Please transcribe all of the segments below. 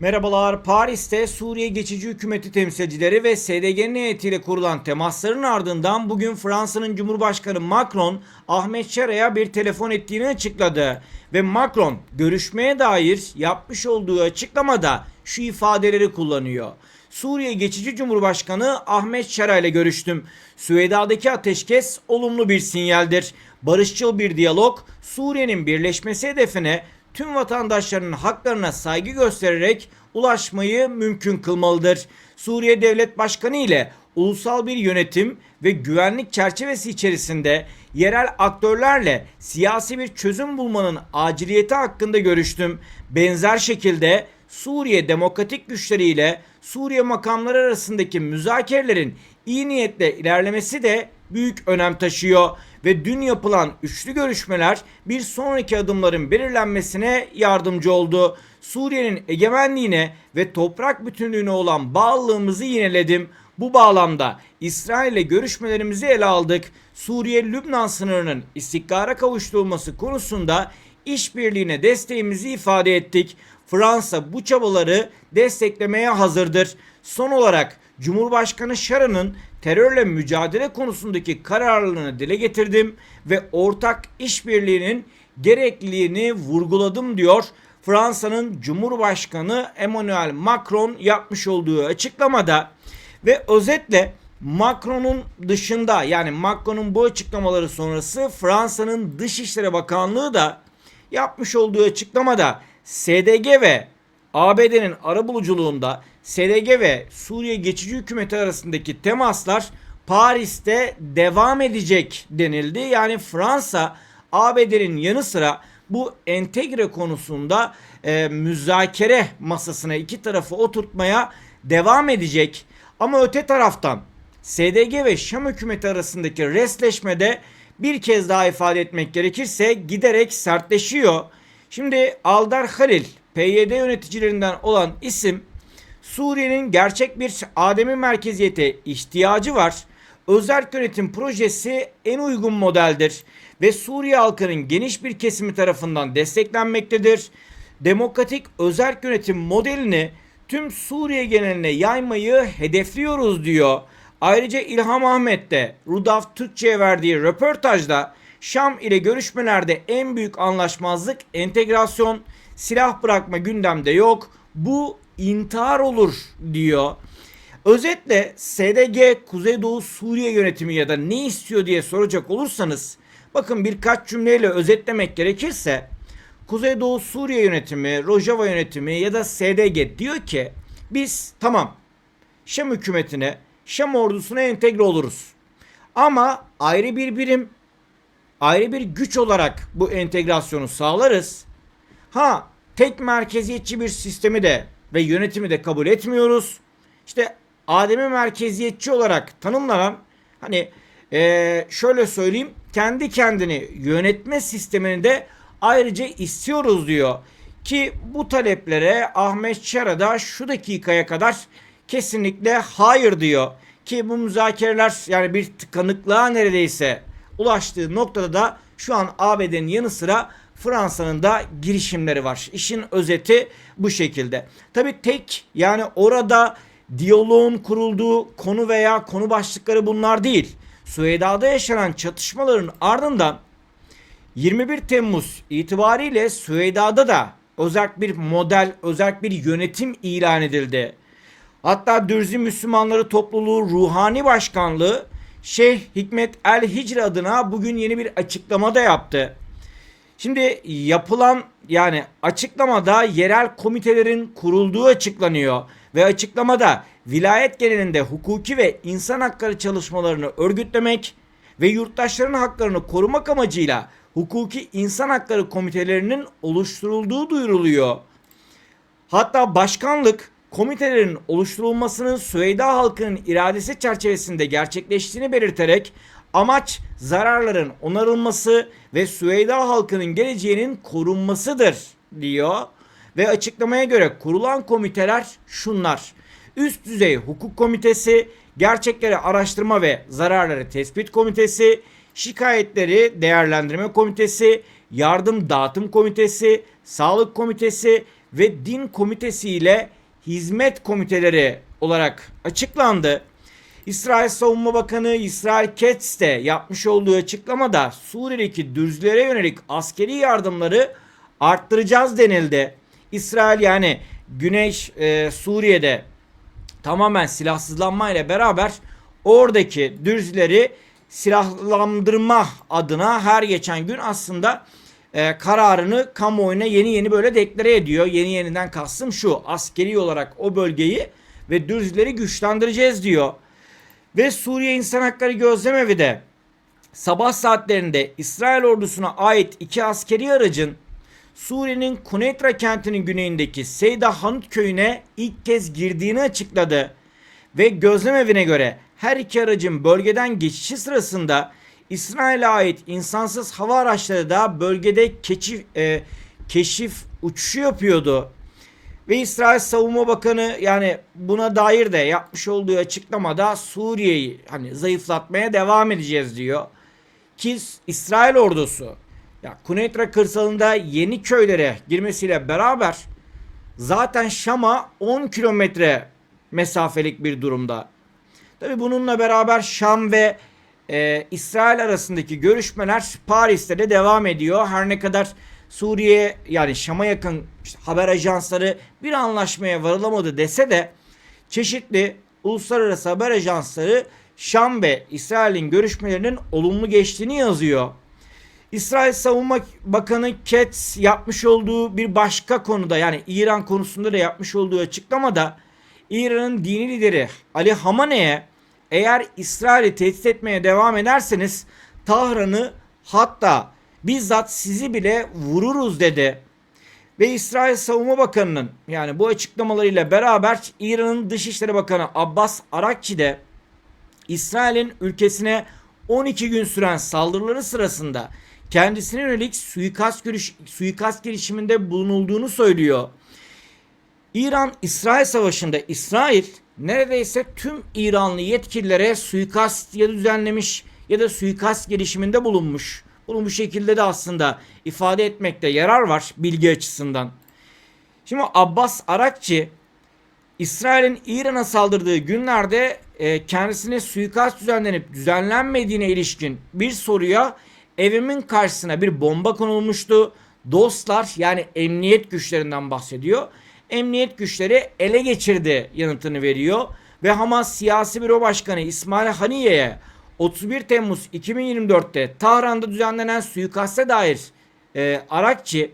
Merhabalar. Paris'te Suriye Geçici Hükümeti temsilcileri ve SDG'nin heyetiyle kurulan temasların ardından bugün Fransa'nın Cumhurbaşkanı Macron Ahmet Şara'ya bir telefon ettiğini açıkladı. Ve Macron görüşmeye dair yapmış olduğu açıklamada şu ifadeleri kullanıyor. Suriye Geçici Cumhurbaşkanı Ahmet Şara ile görüştüm. Süveyda'daki ateşkes olumlu bir sinyaldir. Barışçıl bir diyalog Suriye'nin birleşmesi hedefine tüm vatandaşlarının haklarına saygı göstererek ulaşmayı mümkün kılmalıdır. Suriye Devlet Başkanı ile ulusal bir yönetim ve güvenlik çerçevesi içerisinde yerel aktörlerle siyasi bir çözüm bulmanın aciliyeti hakkında görüştüm. Benzer şekilde Suriye demokratik güçleriyle Suriye makamları arasındaki müzakerelerin iyi niyetle ilerlemesi de büyük önem taşıyor ve dün yapılan üçlü görüşmeler bir sonraki adımların belirlenmesine yardımcı oldu. Suriye'nin egemenliğine ve toprak bütünlüğüne olan bağlılığımızı yineledim. Bu bağlamda İsrail ile görüşmelerimizi ele aldık. Suriye-Lübnan sınırının istikrara kavuşturulması konusunda işbirliğine desteğimizi ifade ettik. Fransa bu çabaları desteklemeye hazırdır. Son olarak Cumhurbaşkanı Şara'nın terörle mücadele konusundaki kararlılığını dile getirdim ve ortak işbirliğinin gerekliliğini vurguladım diyor. Fransa'nın Cumhurbaşkanı Emmanuel Macron yapmış olduğu açıklamada ve özetle Macron'un dışında yani Macron'un bu açıklamaları sonrası Fransa'nın Dışişleri Bakanlığı da yapmış olduğu açıklamada SDG ve ABD'nin arabuluculuğunda SDG ve Suriye Geçici Hükümeti arasındaki temaslar Paris'te devam edecek denildi. Yani Fransa ABD'nin yanı sıra bu entegre konusunda e, müzakere masasına iki tarafı oturtmaya devam edecek. Ama öte taraftan SDG ve Şam hükümeti arasındaki resleşmede bir kez daha ifade etmek gerekirse giderek sertleşiyor. Şimdi Aldar Halil PYD yöneticilerinden olan isim Suriye'nin gerçek bir ademi merkeziyete ihtiyacı var. Özerk yönetim projesi en uygun modeldir ve Suriye halkının geniş bir kesimi tarafından desteklenmektedir. Demokratik özerk yönetim modelini tüm Suriye geneline yaymayı hedefliyoruz diyor. Ayrıca İlham Ahmet de Rudaf Türkçe'ye verdiği röportajda Şam ile görüşmelerde en büyük anlaşmazlık entegrasyon, silah bırakma gündemde yok. Bu intihar olur diyor. Özetle SDG Kuzeydoğu Suriye yönetimi ya da ne istiyor diye soracak olursanız bakın birkaç cümleyle özetlemek gerekirse Kuzeydoğu Suriye yönetimi, Rojava yönetimi ya da SDG diyor ki biz tamam Şam hükümetine, Şam ordusuna entegre oluruz. Ama ayrı bir birim, ayrı bir güç olarak bu entegrasyonu sağlarız. Ha tek merkeziyetçi bir sistemi de ve yönetimi de kabul etmiyoruz. İşte ademi merkeziyetçi olarak tanımlanan hani ee, şöyle söyleyeyim kendi kendini yönetme sistemini de ayrıca istiyoruz diyor. Ki bu taleplere Ahmet Şara şu dakikaya kadar kesinlikle hayır diyor. Ki bu müzakereler yani bir tıkanıklığa neredeyse ulaştığı noktada da şu an ABD'nin yanı sıra Fransa'nın da girişimleri var. İşin özeti bu şekilde. Tabi tek yani orada diyaloğun kurulduğu konu veya konu başlıkları bunlar değil. Süheyda'da yaşanan çatışmaların ardından 21 Temmuz itibariyle Süheyda'da da özel bir model, özel bir yönetim ilan edildi. Hatta Dürzi Müslümanları Topluluğu Ruhani Başkanlığı Şeyh Hikmet El Hicri adına bugün yeni bir açıklama da yaptı. Şimdi yapılan yani açıklamada yerel komitelerin kurulduğu açıklanıyor ve açıklamada vilayet genelinde hukuki ve insan hakları çalışmalarını örgütlemek ve yurttaşların haklarını korumak amacıyla hukuki insan hakları komitelerinin oluşturulduğu duyuruluyor. Hatta başkanlık komitelerin oluşturulmasının Süveyda halkının iradesi çerçevesinde gerçekleştiğini belirterek amaç zararların onarılması ve Süveyda halkının geleceğinin korunmasıdır diyor. Ve açıklamaya göre kurulan komiteler şunlar. Üst düzey hukuk komitesi, gerçekleri araştırma ve zararları tespit komitesi, şikayetleri değerlendirme komitesi, yardım dağıtım komitesi, sağlık komitesi ve din komitesi ile hizmet komiteleri olarak açıklandı. İsrail Savunma Bakanı İsrail Katz de yapmış olduğu açıklamada Suriye'deki dürzlere yönelik askeri yardımları arttıracağız denildi. İsrail yani Güney e, Suriye'de tamamen silahsızlanma ile beraber oradaki dürzleri silahlandırma adına her geçen gün aslında e, kararını kamuoyuna yeni yeni böyle deklare ediyor. Yeni yeniden kastım şu askeri olarak o bölgeyi ve dürzleri güçlendireceğiz diyor. Ve Suriye İnsan Hakları Gözlemevi de sabah saatlerinde İsrail ordusuna ait iki askeri aracın Suriye'nin Kuneitra kentinin güneyindeki Seyda Hanut köyüne ilk kez girdiğini açıkladı. Ve gözlemevine göre her iki aracın bölgeden geçişi sırasında İsrail'e ait insansız hava araçları da bölgede keşif, e, keşif uçuşu yapıyordu. Ve İsrail Savunma Bakanı yani buna dair de yapmış olduğu açıklamada Suriye'yi hani zayıflatmaya devam edeceğiz diyor. Ki İsrail ordusu ya Kuneitra kırsalında yeni köylere girmesiyle beraber zaten Şam'a 10 kilometre mesafelik bir durumda. Tabi bununla beraber Şam ve e, İsrail arasındaki görüşmeler Paris'te de devam ediyor. Her ne kadar Suriye yani Şam'a yakın işte haber ajansları bir anlaşmaya varılamadı dese de çeşitli uluslararası haber ajansları Şam ve İsrail'in görüşmelerinin olumlu geçtiğini yazıyor. İsrail Savunma Bakanı Katz yapmış olduğu bir başka konuda yani İran konusunda da yapmış olduğu açıklamada İran'ın dini lideri Ali Hamane'ye eğer İsrail'i tehdit etmeye devam ederseniz Tahran'ı hatta bizzat sizi bile vururuz dedi. Ve İsrail Savunma Bakanı'nın yani bu açıklamalarıyla beraber İran'ın Dışişleri Bakanı Abbas Arakçi de İsrail'in ülkesine 12 gün süren saldırıları sırasında kendisine yönelik suikast, görüş, suikast girişiminde bulunulduğunu söylüyor. İran-İsrail savaşında İsrail neredeyse tüm İranlı yetkililere suikast ya düzenlemiş ya da suikast girişiminde bulunmuş. Bunu bu şekilde de aslında ifade etmekte yarar var bilgi açısından. Şimdi Abbas Arakçı İsrail'in İran'a saldırdığı günlerde e, kendisine suikast düzenlenip düzenlenmediğine ilişkin bir soruya evimin karşısına bir bomba konulmuştu. Dostlar yani emniyet güçlerinden bahsediyor. Emniyet güçleri ele geçirdi yanıtını veriyor. Ve Hamas siyasi büro başkanı İsmail Haniye'ye 31 Temmuz 2024'te Tahran'da düzenlenen suikaste dair e, Arakçı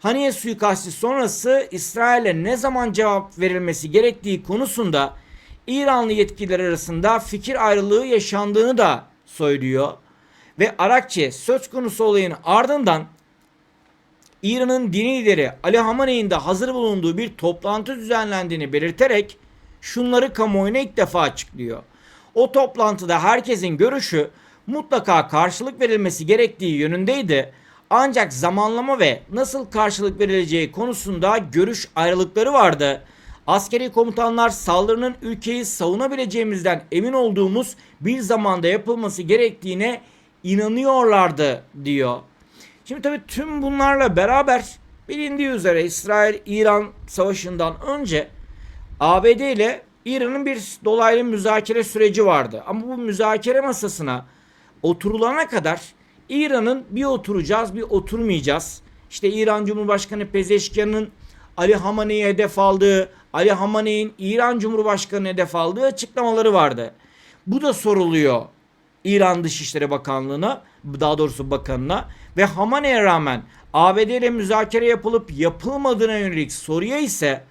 Haniye suikasti sonrası İsrail'e ne zaman cevap verilmesi gerektiği konusunda İranlı yetkililer arasında fikir ayrılığı yaşandığını da söylüyor. Ve Arakçı söz konusu olayın ardından İran'ın dini lideri Ali Hamaney'in de hazır bulunduğu bir toplantı düzenlendiğini belirterek şunları kamuoyuna ilk defa açıklıyor. O toplantıda herkesin görüşü mutlaka karşılık verilmesi gerektiği yönündeydi. Ancak zamanlama ve nasıl karşılık verileceği konusunda görüş ayrılıkları vardı. Askeri komutanlar saldırının ülkeyi savunabileceğimizden emin olduğumuz bir zamanda yapılması gerektiğine inanıyorlardı diyor. Şimdi tabii tüm bunlarla beraber bilindiği üzere İsrail-İran savaşından önce ABD ile İran'ın bir dolaylı müzakere süreci vardı. Ama bu müzakere masasına oturulana kadar İran'ın bir oturacağız bir oturmayacağız. İşte İran Cumhurbaşkanı Pezeşkian'ın Ali Hamaney'i hedef aldığı, Ali Hamaney'in İran Cumhurbaşkanı hedef aldığı açıklamaları vardı. Bu da soruluyor İran Dışişleri Bakanlığı'na, daha doğrusu bakanına ve Hamaney'e rağmen ABD ile müzakere yapılıp yapılmadığına yönelik soruya ise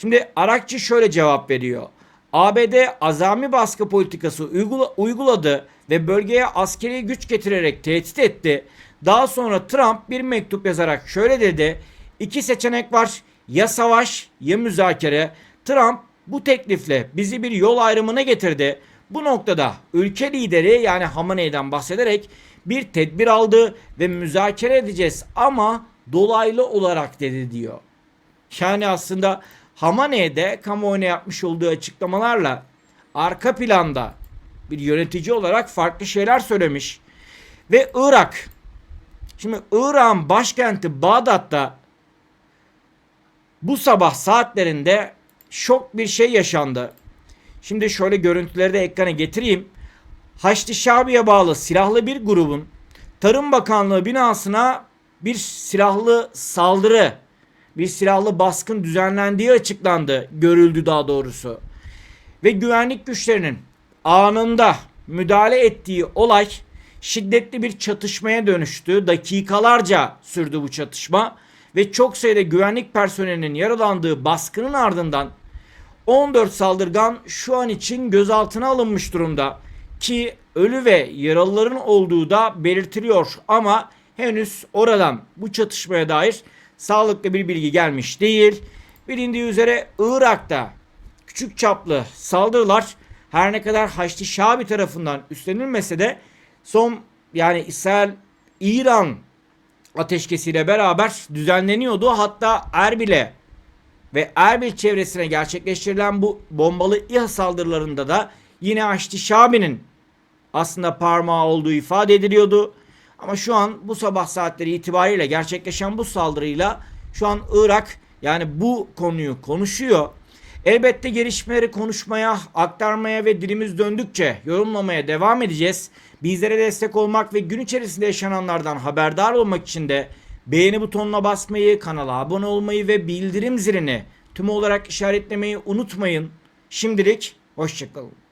şimdi Arakçı şöyle cevap veriyor. ABD azami baskı politikası uygula, uyguladı ve bölgeye askeri güç getirerek tehdit etti. Daha sonra Trump bir mektup yazarak şöyle dedi. İki seçenek var ya savaş ya müzakere. Trump bu teklifle bizi bir yol ayrımına getirdi. Bu noktada ülke lideri yani Hamaney'den bahsederek bir tedbir aldı ve müzakere edeceğiz ama dolaylı olarak dedi diyor. Yani aslında Hamaney'de kamuoyuna yapmış olduğu açıklamalarla arka planda bir yönetici olarak farklı şeyler söylemiş. Ve Irak, şimdi Irak'ın başkenti Bağdat'ta bu sabah saatlerinde şok bir şey yaşandı. Şimdi şöyle görüntüleri de ekrana getireyim. Haçlı Şabi'ye bağlı silahlı bir grubun Tarım Bakanlığı binasına bir silahlı saldırı, bir silahlı baskın düzenlendiği açıklandı, görüldü daha doğrusu. Ve güvenlik güçlerinin anında müdahale ettiği olay şiddetli bir çatışmaya dönüştü. Dakikalarca sürdü bu çatışma ve çok sayıda güvenlik personelinin yaralandığı baskının ardından 14 saldırgan şu an için gözaltına alınmış durumda ki ölü ve yaralıların olduğu da belirtiliyor ama henüz oradan bu çatışmaya dair sağlıklı bir bilgi gelmiş değil. Bilindiği üzere Irak'ta küçük çaplı saldırılar her ne kadar Haçlı Şabi tarafından üstlenilmese de son yani İsrail İran ateşkesiyle beraber düzenleniyordu. Hatta Erbil'e ve Erbil çevresine gerçekleştirilen bu bombalı İHA saldırılarında da yine Haçlı Şabi'nin aslında parmağı olduğu ifade ediliyordu. Ama şu an bu sabah saatleri itibariyle gerçekleşen bu saldırıyla şu an Irak yani bu konuyu konuşuyor. Elbette gelişmeleri konuşmaya, aktarmaya ve dilimiz döndükçe yorumlamaya devam edeceğiz. Bizlere destek olmak ve gün içerisinde yaşananlardan haberdar olmak için de beğeni butonuna basmayı, kanala abone olmayı ve bildirim zilini tüm olarak işaretlemeyi unutmayın. Şimdilik hoşçakalın.